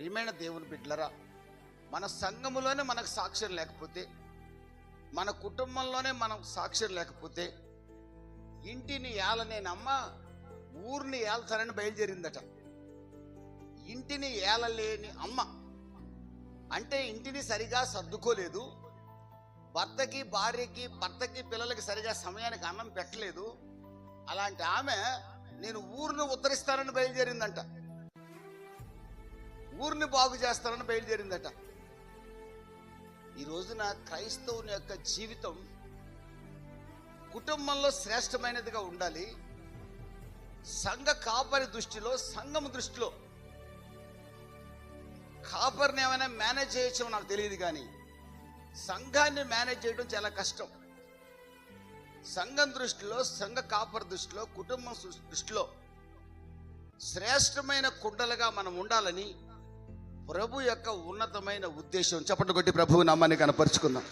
ప్రియమైన దేవుని బిడ్డలరా మన సంఘములోనే మనకు సాక్ష్యం లేకపోతే మన కుటుంబంలోనే మనకు సాక్ష్యం లేకపోతే ఇంటిని ఏలనేనమ్మ ఊరిని ఏల్తానని బయలుదేరిందట. ఇంటిని ఏలలేని అమ్మ అంటే ఇంటిని సరిగా సర్దుకోలేదు భర్తకి భార్యకి భర్తకి పిల్లలకి సరిగా సమయానికి అన్నం పెట్టలేదు. అలాంటి ఆమె నేను ఊరిని ఉద్ధరిస్తానని బయలుదేరిందంట. ఊరిని బాగు చేస్తానని బయలుదేరిందట. ఈ రోజున క్రైస్తవుని యొక్క జీవితం కుటుంబంలో శ్రేష్టమైనదిగా ఉండాలి. సంఘ కాపరి దృష్టిలో సంఘం దృష్టిలో. కాపర్ని ఏమైనా మేనేజ్ చేయొచ్చో నాకు తెలియదు కానీ సంఘాన్ని మేనేజ్ చేయడం చాలా కష్టం. సంఘం దృష్టిలో సంఘ కాపర్ దృష్టిలో కుటుంబం దృష్టిలో శ్రేష్టమైన కుండలుగా మనం ఉండాలని ప్రభు యొక్క ఉన్నతమైన ఉద్దేశం. చెప్పండి కొట్టి ప్రభువు నమ్మని కనపరుచుకుందాం.